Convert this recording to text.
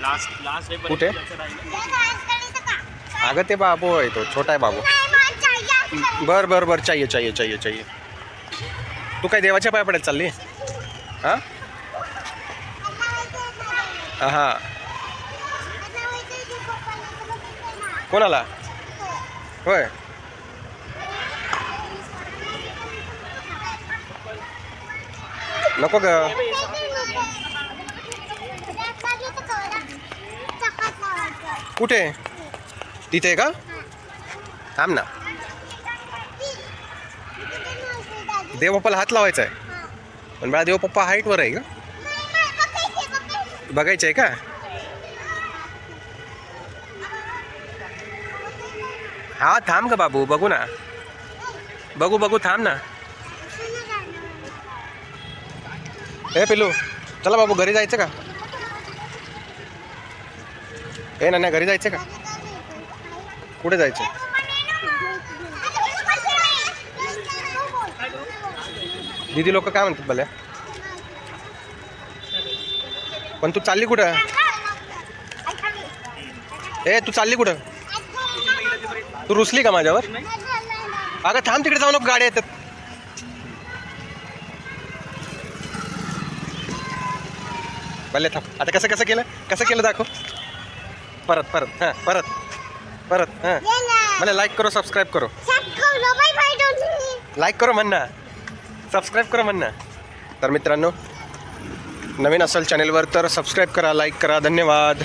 Last last day कुठे? अगं ते बाबू आहे तो छोटा आहे बाबू. बर बर बर चाहिए चाहिए चाहिए चाहिए. तू काय देवाच्या पाया पडत चालली? हां? हां कोणाला? होय. नको ग. कुठे? तिथे का? थांब ना. देवपप्पाला हात लावायचा आहे. पण बाळा देवपप्पा हाईटवर आहे का? बघायचं आहे का? हा थांब का बाबू बघू ना. बघू बघू थांब ना. हे पिलू चला बाबू घरी जायचं का? ए ना घरी जायचं का? कुठे जायचं दीदी लोक काय म्हणतात भल्या? पण तू चालली कुठं? ए तू चालली कुठं? तू रुसली का माझ्यावर? अगं थांब तिकडे जाऊ नको गाड्या येतात. भले थांब. आता कसं कसं केलं? कसं केलं दाखव. परत परत हां परत परत हां. मला लाईक करो सबस्क्राईब करो. लाईक करो म्हण ना सबस्क्राईब करा म्हण ना तर मित्रांनो नवीन असेल चॅनेलवर तर सबस्क्राईब करा लाईक करा. धन्यवाद.